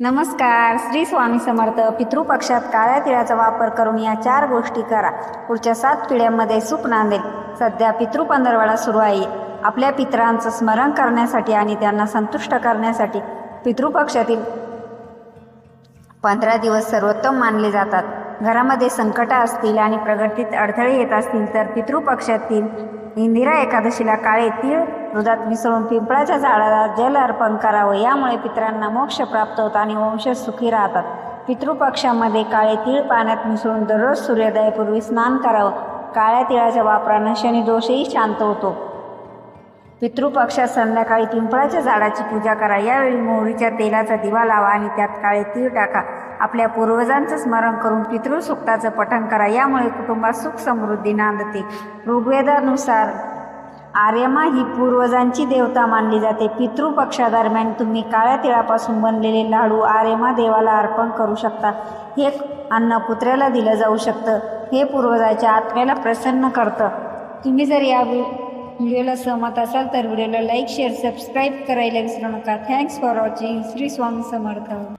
नमस्कार. श्री स्वामी समर्थ पितृपक्षात काळ्या तिळाचा वापर करून या चार गोष्टी करा. पुढच्या सात पिढ्यांमध्ये सुख नांदेल. सध्या पितृ पंधरवाडा सुरू आहे. आपल्या पितरांचं स्मरण करण्यासाठी आणि त्यांना संतुष्ट करण्यासाठी पितृपक्षातील पंधरा दिवस सर्वोत्तम मानले जातात. घरामध्ये संकट असतील आणि प्रगतीत अडथळे येत असतील तर पितृपक्षातील इंदिरा एकादशीला काळे तीळ दुधात मिसळून पिंपळाच्या झाडाला जल अर्पण करावं. यामुळे पितरांना मोक्ष प्राप्त होतो आणि वंश सुखी राहतात. पितृपक्षामध्ये काळे तीळ पाण्यात मिसळून दररोज सूर्योदयापूर्वी स्नान करावं. काळ्या तिळाच्या वापरानं शनिदोषही शांत होतो. पितृपक्षात संध्याकाळी पिंपळाच्या झाडाची पूजा करा. यावेळी मोहरीच्या तेलाचा दिवा लावा आणि त्यात काळे तीळ टाका. आपल्या पूर्वजांचं स्मरण करून पितृसुक्ताचं पठण करा. यामुळे कुटुंबात सुख समृद्धी नांदते. ऋग्वेदानुसार आर्यमा ही पूर्वजांची देवता मानली जाते. पितृपक्षादरम्यान तुम्ही काळ्या तिळापासून बनलेले लाडू आर्यमा देवाला अर्पण करू शकता. हे अन्न कुत्र्याला दिलं जाऊ शकतं. हे पूर्वजाच्या आत्म्याला प्रसन्न करतं. तुम्ही जर या व्हिडिओला सहमत असाल तर व्हिडिओला लाईक शेअर सबस्क्राईब करायला विसरू नका. Thanks for watching Shri Swami Samarth.